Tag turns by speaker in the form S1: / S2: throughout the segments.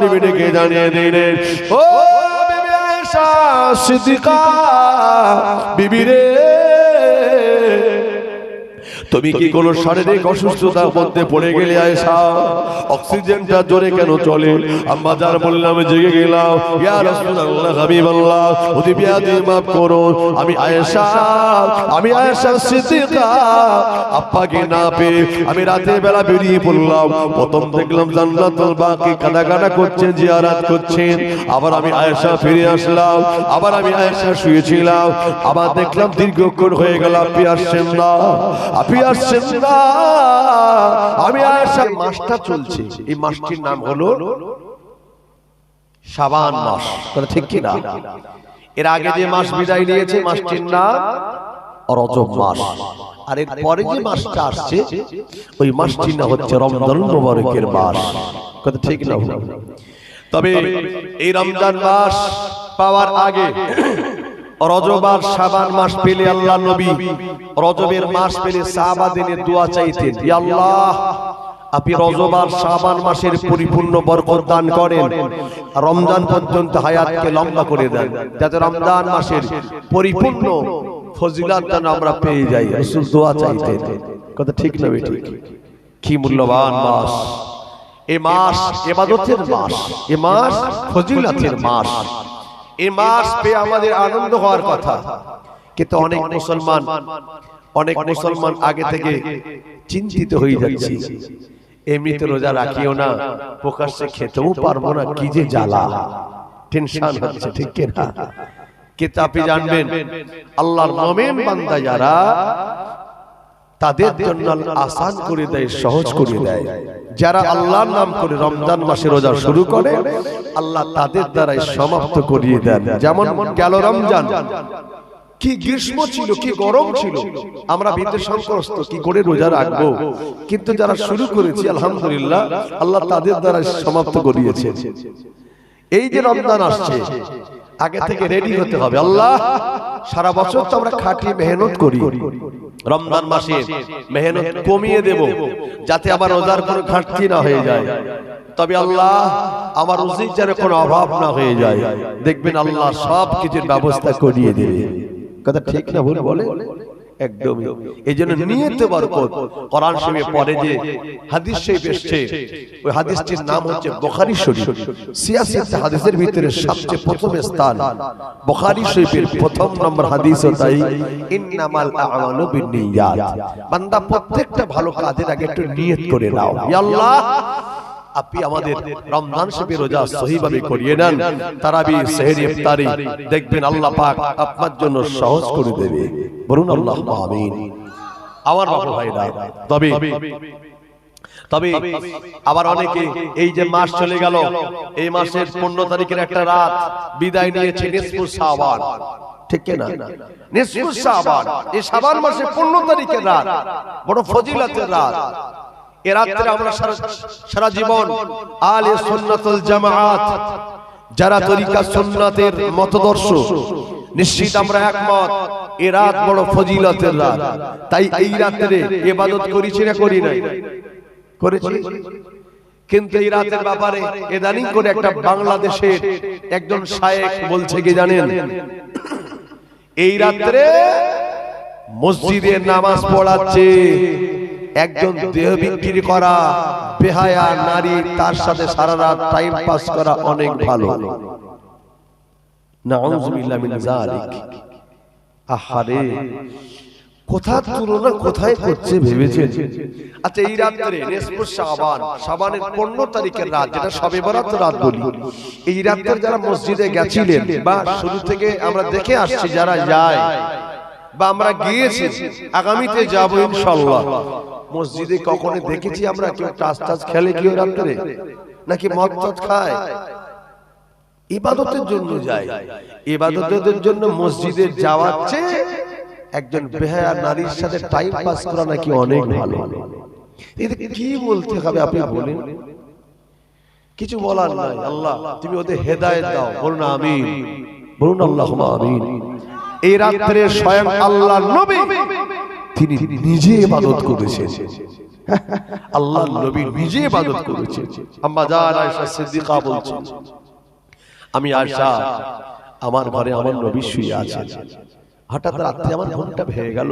S1: বিবিকে জানিয়ে দিলেন? ও বিবি আয়েশা সিদ্দিকা বিবি রে। তুমি কি কোনো শারীরিক অসুস্থতার মধ্যে পড়ে গেলে আয়েশা? অক্সিজেনটা জোরে কেন চলে? আম্মা যার বললাম জেগে গেলাম ইয়া রাসূলুল্লাহ হাবিবাল্লাহ ওদি বিয়াদি মাফ করুন আমি আয়েশা আমি আয়েশা সিদ্দিকা আপ্পাকে না পেয়ে আমি রাতের বেলা বেরিয়ে পড়লাম প্রথম দেখলাম জান্নাতুল বাকি কাদা কাদা করছেন জিয়ারাত করছেন আবার আমি আয়েশা ফিরে আসলাম আবার আমি আয়েশা শুয়েছিলাম আবার দেখলাম দীর্ঘক্ষণ হয়ে গেল আপনি আসছেন না। আপনি আসছেন না আমি মাসটা চলছে। এই মাসটির নাম হলো শাবান মাস। ঠিক কি না এর আগে যে মাস বিদায় নিয়েছে মাসটির নাম রজব মাস। আর এর পরে যে মাসটা আসছে ওই মাসটির নাম হচ্ছে রমজান মুবারকের মাস। কথা ঠিক না তবে এই রমজান মাস পাওয়ার আগে রজব আর শাবান মাস পেলে আল্লাহ নবী রজবের মাস পেলে সাহাবাদের দোয়া চাইতেন। আল্লাহ আপনি রজব আর শাবান মাসের পরিপূর্ণ বরকত দান করেন। রমজান পর্যন্ত হায়াতকে লম্বা করে দেন। যাতে রমজান মাসের পরিপূর্ণ ফজিলাত যেন আমরা পেয়ে যাই। রাসূল দোয়া চাইতেন। কথা ঠিক না ঠিক কি মূল্যবান মাস। এ মাস ইবাদতের মাস এ মাস ফজিলাতের মাস। এ মাস পেয়ে আমাদের আনন্দ হওয়ার কথা। কিন্তু অনেক মুসলমান অনেক মুসলমান আগে থেকে চিন্তিত হয়ে যাচ্ছে। এমনিতে রোজা রাখিও না, প্রকাশ্যে খেতেও পারব না, কি যে জ্বালা। টেনশন হচ্ছে, ঠিক কি না? কিন্তু আপনি জানবেন, আল্লাহর মমেন বান্দা যারা তাদের জন্য আসান করে দেয় সহজ করে দেয়। যারা আল্লাহর নাম করে রমজান মাসে রোজা শুরু করে আল্লাহ তাদের দ্বারাই সমাপ্ত করিয়ে দেন। যেমন গেল রমজান কি গ্রীষ্ম ছিল কি গরম ছিল আমরা ভিতরে সংকস্ত কি করে রোজা রাখব? কিন্তু যারা শুরু করেছি আলহামদুলিল্লাহ আল্লাহ তাদের দ্বারা সমাপ্ত করিয়েছে এই যে রমজান আসছে আগে থেকে রেডি হতে হবে। আল্লাহ সারা বছর তো আমরা খাটিয়ে মেহনত করি। রমজান মাসে মেহনত কমিয়ে দেব যাতে আবার রোজার কোনো ঘাটতি না হয়ে যায়। তবে আল্লাহ আমার উচিত যেন কোনো অভাব না হয়ে যায়। দেখবেন আল্লাহ সব কিছুর ব্যবস্থা করিয়ে দেবে। কথা ঠিক না ভুল বলে? একদমই। এই জন্য নিয়তে বরকত। কোরআন শরীফে পরে যে হাদিস শরীফ এসেছে ওই হাদিসটির নাম হচ্ছে বুখারী শরীফ। সিয়াসিত হাদিসের ভিতরে সবচেয়ে প্রথম স্থান। বুখারী শরীফের প্রথম নম্বর হাদিসও তাই ইন্নামাল আমালু বিন্নিয়াত বান্দা প্রত্যেকটা ভালো কাজের আগে একটু নিয়ত করে নাও। ইয়া আল্লাহ! আপনি আমাদের রমজান শরীফের রোজা সহিভাবে করিয়ে নেন। তারাবি সেহরি ইফতারি দেখবেন আল্লাহ পাক আপনার জন্য সহজ করে দেবে। বলুন আল্লাহ আমিন। আমার বাবা ভাইরা তবে তবে আবার অনেকে এই যে মাস চলে গেল এই মাসের পনেরো তারিখের একটা রাত বিদায় নিয়েছে নিসফুল শাবান। ঠিক না নিসফুল শাবান। এই শাবান মাসে পনেরো তারিখের রাত। বড় ফজিলতের রাত। এ রাত্রে আমরা সারা জীবন আলে সুন্নাতুল জামাআত যারা তরিকা সুন্নাতের মতদর্শ। নিশ্চিত আমরা একমত এ রাত বড় ফজিলতের রাত। তাই এই রাত্রে ইবাদত করেছি না করি নাই। করেছি? কিন্তু এই রাতের ব্যাপারে এদানিং করে একটা বাংলাদেশের একজন শায়েক বলছে কি জানেন? এই রাত্রে মসজিদে নামাজ পড়াচ্ছে। একজন দেহ বিক্রি করা বেহায়া নারী তার সাথে সারা রাত টাইম পাস করা অনেক ভালো। আহারে কোথার তুলনা কোথায় করছে ভেবেছেন? আচ্ছা এই রাত্রে নেসফু শাবান শাবানের 15 তারিখের রাত যেটা শবে বরাত রাত বলি। এই রাত্রে যারা মসজিদে গেছিলেন বা শুরু থেকে আমরা দেখে আসছি যারা যায় বা আমরা গিয়েছি, আগামীতে যাব ইনশাআল্লাহ। মসজিদে কখনো দেখেছি আমরা কেউ টাস টাস খেলে কেউ রাত্রে? নাকি মদ টদ খায়? ইবাদতের জন্য যায়। ইবাদতের জন্য মসজিদে যাওয়ার চেয়ে একজন বেহায়া নারীর সাথে টাইম পাস করা নাকি অনেক ভালো। এতে কি বলতে হবে আপনি বলেন? কিছু বলার নাই, আল্লাহ, তুমি ওদের হেদায়েত দাও। বলুন আমিন। বলুন আল্লাহ আমিন। এই রাত্রে স্বয়ং আল্লাহ নবী তিনি নিজে ইবাদত করেছেন। আল্লাহ নবী নিজে ইবাদত করেছে আম্মা জান আয়েশা সিদ্দিকা বলছেন, আমি আয়েশা, আমার ঘরে আমার নবী শুয়ে আছে হঠাৎ রাত্রে আমার ঘুমটা ভেঙে গেল,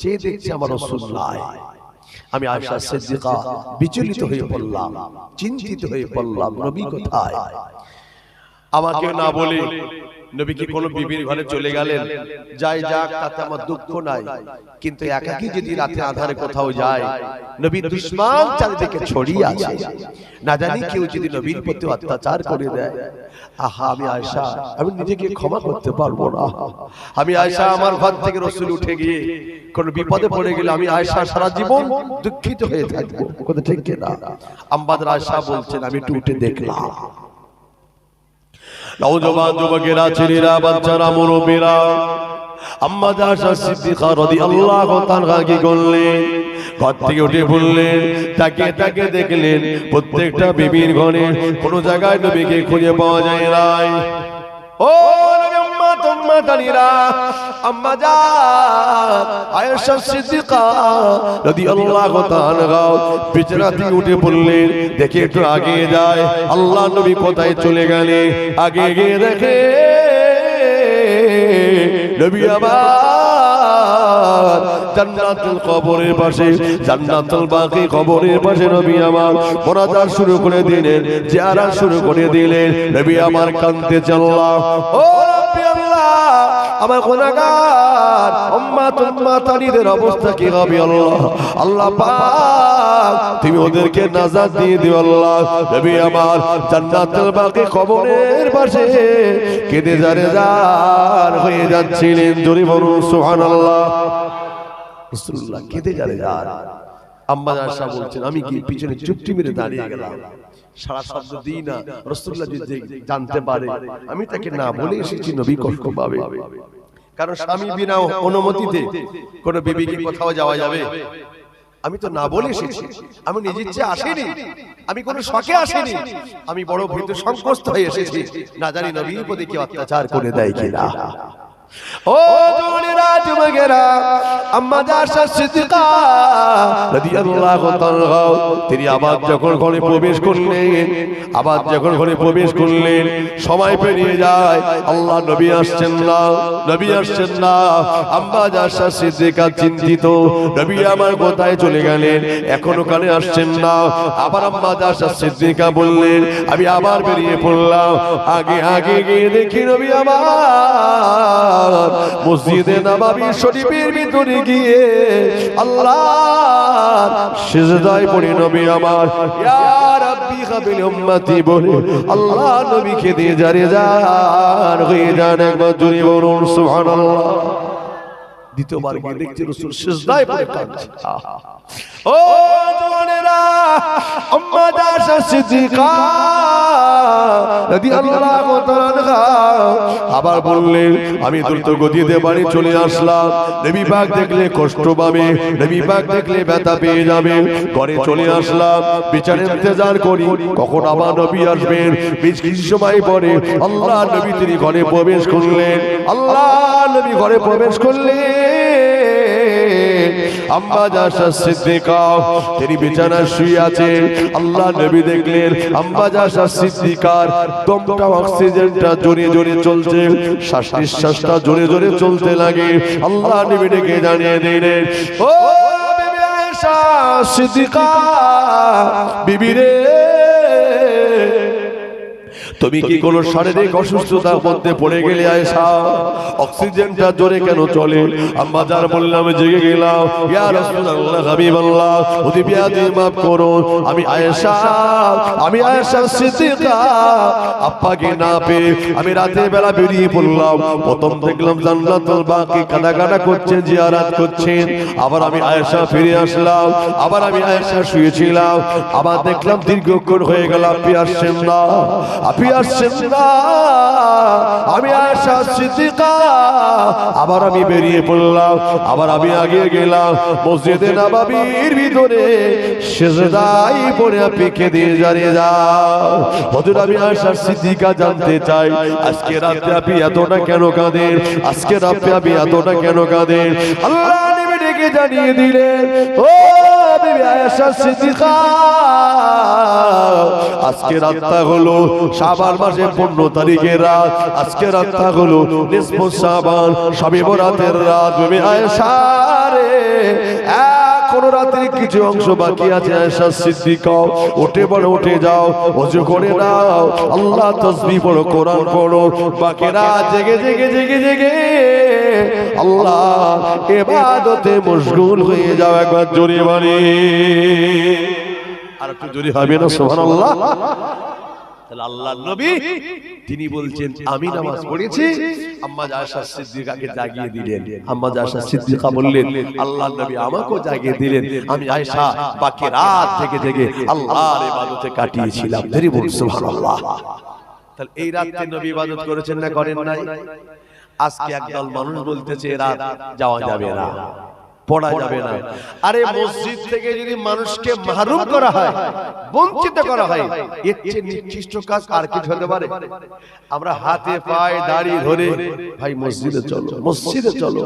S1: চেয়ে দেখছি আমার রাসূল নাই। আমি আয়েশা সিদ্দিকা বিচলিত হয়ে পড়লাম, চিন্তিত হয়ে পড়লাম, নবী কোথায়? আমাকে না বলে নবী কি কোনো বিবির ঘরে চলে গেলেন? যাই যাক তাতে আমার দুঃখ নাই। কিন্তু একাকি যদি রাতে আধারে কোথাও যায় নবী দুশ্মন চারিদিকে ছড়িয়ে আছে। না জানি কেউ যদি নবীর প্রতি অত্যাচার করে দেয়। আহা আমি আয়সা আমি নিজেকে ক্ষমা করতে পারব না। আমি আয়সা আমার ঘর থেকে রসুল উঠে গিয়ে কোন বিপদে পড়ে গেলে আমি আয়সা সারা জীবন দুঃখিত হয়ে থাকব। কথা ঠিক না আম্বাদের আয়সা বলছেন আমি একটু উঠে দেখলাম নওজওয়ান যুবকেরা ছেলেরা বাচ্চারা, মুরব্বীরা। আম্মা জাশা সিদ্দিকা রাদিয়াল্লাহু তাআলা কি করলেন? ঘর থেকে উঠে বললেন তাকে তাকে দেখলেন প্রত্যেকটা বিবির ঘরে কোন জায়গায় নবীকে খুঁজে পাওয়া যায় নাই। ও আম্মা আয়েশা সিদ্দিকা রাদিয়াল্লাহু তাআলা বিছানা থেকে উঠে বললেন, দেখে একটু আগে যায়, আল্লাহ নবী কোথায় চলে গেলে? আগে গিয়ে দেখে। নবী আমার জান্নাতুল কবরের পাশে, জান্নাতুল বাকি কবরের পাশে নবী আমার মোনাজাত শুরু করে দিলেন, জিয়ারত শুরু করে দিলেন। নবী আমার কাঁদতে চাল্লাহ ও রব্বি আল্লাহ আমার গুনাহগার, উম্মাত উম্মাতানিদের অবস্থা কি হবে আল্লাহ? আল্লাহ পাক, তুমি ওদেরকে নাজাত দিয়ে দিও আল্লাহ। নবী আমার জান্নাতুল বাকি কবরের পাশে কেঁদে জারে জার হয়ে যাচ্ছিলেন। জোরে বলুন, সুবহানাল্লাহ। রাসূলুল্লাহ কেঁদে জারে জার আম্মা আয়েশা বলছেন, আমি কি পিছনে চুপটি মেরে দাঁড়িয়ে গেলাম? সারা শব্দ দিই না। রসুল্লাহ যদি জানতে পারে আমি তাকে না বলে এসেছি নবী কষ্ট পাবে? কারণ স্বামী বিনা অনুমতিতে কোন বিবিকে কোথাও যাওয়া যাবে? আমি তো না বলে এসেছি। আমি নিজের চেয়ে আসিনি। আমি কোনো শখে আসিনি। আমি বড় ভীত সংকস্ত হয়ে এসেছি। না জানি নবীর প্রতি কি অত্যাচার করে দেয় কিনা। ও জুনিরা যুবকেরা আম্মা জাশা সিদ্দিকা রাদিয়াল্লাহু তাআলা, তিনি আবার যখন ঘরে প্রবেশ করলেন, আবার যখন ঘরে প্রবেশ করলেন, সময় পেরিয়ে যায়, আল্লাহ নবী আসছেন না, নবী আসছেন না। আম্মা জাশা সিদ্দিকা চিন্তিত, নবী আমার কোথায় চলে গেলেন, এখনও কানে আসছেন না। আবার আম্মা জাশা সিদ্দিকা বললেন, আমি আবার বেরিয়ে পড়লাম, আগে আগে গিয়ে দেখি নবী আমার। মসজিদে নবাবী শরীফের ভিতরে গিয়ে আল্লাহ সিজদায় পড়ে নবী আমার ইয়া রাব্বি কাবিল উম্মতি বলে আল্লাহ নবীকে দিয়ে জারে যান হয়ে যান একবার জুড়ে বলুন সুবহানাল্লাহ। দ্বিতীয়বার গিয়ে দেখছি রসুল সিজদায় পড়ে কাঁদছে। ও জওয়ানেরা সিদ্দিকা। আবার বললেন, আমি দ্রুত গতিতে বাড়ি চলে আসলাম। নবী পাক দেখলে কষ্ট পাবে, নবী পাক দেখলে ব্যথা পেয়ে যাবে। ঘরে চলে আসলাম, বিচার ইন্তজার করি, কখন আবার নবী আসবেন? বেশ কিছু সময় পরে আল্লাহ নবী তিনি ঘরে প্রবেশ করলেন। আল্লাহ নবী ঘরে প্রবেশ করলেন। আম্মা জাশা সিদ্দিকা, তিনি বিছানায় শুয়ে আছেন। আল্লাহ নবী দেখলেন, আম্মা জাশা সিদ্দিকার দমটা অক্সিজেনটা জোরে জোরে চলছে শ্বাস নিঃশ্বাসটা জোরে জোরে চলতে লাগে। আল্লাহ নবী ডেকে জানিয়ে দিলেন, ও বিবি আয়েশা সিদ্দিকা, বিবি রে তুমি কি কোন শারীরিক অসুস্থতার মধ্যে পড়ে গেলে আয়েশা? অক্সিজেনটা জোরে কেন চলে? আম্মা যার বললাম জেগে গেলাম। ইয়া রাসূলুল্লাহ বিয়াদি মাফ করুন আমি আয়েশা আমি আয়েশা সিদ্দিকা। না আমি রাতের বেলা বেরিয়ে পড়লাম। প্রথম দেখলাম জান্নাতুল বাকি করছেন জিয়ারাত আবার আমি আয়েশা ফিরে আসলাম। আবার আমি আয়েশা শুয়েছিলাম। আবার দেখলাম দীর্ঘক্ষণ হয়ে গেল, আপনি আসছেন না। আপনি আসছেন না। আমি আয়েশা সিদ্দিকা। আবার আমি বেরিয়ে পড়লাম। আবার আমি আগে গেলাম মসজিদে নববীর ভিতরে। সেজদাই পড়ে আপনি কেঁদে জানিয়ে যাও হযরত আমি আয়েশা সিদ্দিকা জানতে চাই, আজকে রাতে আপনি এতটা কেন কাঁদেন? আজকে রাতে আপনি এতটা কেন কাঁদেন? আল্লাহ জানিয়ে দিলেন, ও বিবি আয়েশা সিদ্দিকা। আজকে রাতটা হলো শাবান 15 তারিখের রাত। আজকে রাতটা হলো নিসফু শাবান শবে বরাতের রাত। বিবি রে এখনও রাতের কিছু অংশ বাকি আছে, আয়েশা সিদ্দিকা। উঠে পড়ো, উঠে যাও ওযু করে নাও। আল্লাহ তাসবিহ পড়ো, কোরআন পড়ো। বাকি রাত জেগে জেগে জেগে জেগে। আল্লাহ ইবাদতে মশগুল হয়ে যাও একবার জোরে বাড়ি আর একটু জোরে হবে না, সুবহানাল্লাহ? তাহলে আল্লাহর নবী তিনি বলছেন আমি নামাজ পড়েছি। আম্মা আয়েশা সিদ্দিকাকে জাগিয়ে দিলেন। আম্মা আয়েশা সিদ্দিকা বললেন আল্লাহর নবী আমাকেও জাগিয়ে দিলেন। আমি আয়েশা বাকি রাত থেকে থেকে আল্লাহর ইবাদতে কাটিয়েছিলাম। ধরে বল সুবহানাল্লাহ। তাহলে এই রাতে নবী ইবাদত করেছেন না করেন নাই? আজকে একদল মানুষ বলতেছে রাত যাওয়া যাবে না। পড়া যাবে না। আরে মসজিদ থেকে যদি মানুষকে মাহরুম করা হয় বঞ্চিত করা হয় এর চেয়ে নিকৃষ্ট কাজ আর কিছু হতে পারে? আমরা হাতে পায়ে দাড়ি ধরে ভাই মসজিদে চলো মসজিদে চলো।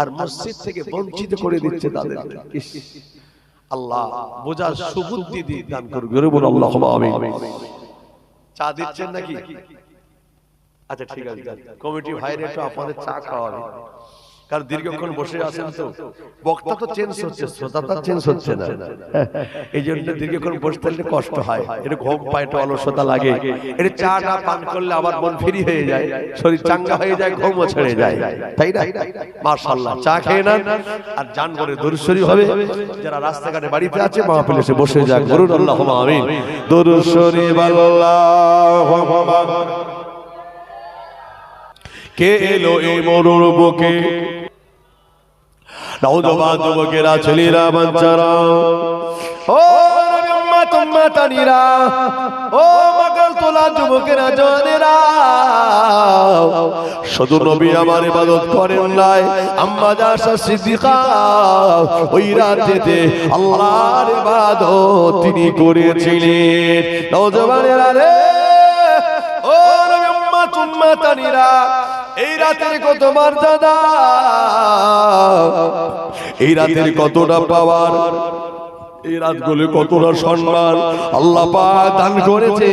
S1: আর মসজিদ থেকে বঞ্চিত করে দিচ্ছে তাদের আল্লাহ বোঝার সুবুদ্ধি দিয়ে দান করবে জোরে বলো আল্লাহ আমিন। চা দিচ্ছেন নাকি? আচ্ছা ঠিক আছে। কমিটি ভাইরে একটু আপনাদের চা খাওয়াবে। কারণ দীর্ঘক্ষণ বসে আছেন তো। বক্তা তো চেঞ্জ হচ্ছে শ্রোতাটা চেঞ্জ হচ্ছে না। এই জন্য দীর্ঘক্ষণ বসে থাকলে কষ্ট হয়। এটা ঘুম পায় একটু অলসতা লাগে। এটা চা না পান করলে আবার মন ফ্রি হয়ে যায়। শরীর চাঙ্গা হয়ে যায় ঘুমও ছেড়ে যায়। তাই না? মাশাআল্লাহ চা খেয়ে নেন আর জান করে দরুশ্বরী হবে। যারা রাস্তাঘাটে বাড়িতে আছে মাহফিলে এসে বসে যাক। বলুন আল্লাহুম্মা আমিন। দরুশ্বরী আল্লাহু কে এলো এই মরুর বুকে? নওজবান যুবকেরা ছেলেরা বাচ্চারা। ও উম্মতানিরা। ও মাকাল তোলা যুবকেরা জওয়ানেরা শুধু নবী আমার ইবাদত করেন নাই আম্মা জাসা সিদ্দিকা। ওই রাতেতে আল্লাহর ইবাদত তিনি করেছিলেন। নওজবানেরা রে। ও নবী উম্মত উম্মতানিরা। এই রাতের কত মর্যাদা? এই রাতের কতটা পাওয়ার? এই রাতগুলো কতটা সম্মান? আল্লাহ দান করেছে।